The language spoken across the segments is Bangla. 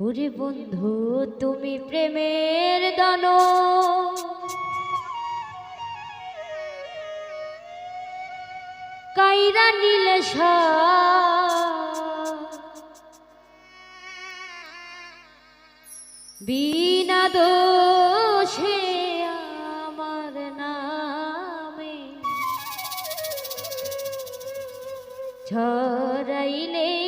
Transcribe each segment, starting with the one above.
ওরে বন্ধু তুমি প্রেমের দান। কাইরা নীলে বিনা দোষে আমার নামে ছড়াইলে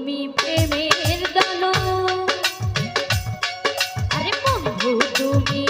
তুমি প্রেমের দানো আরে বন্ধু তুমি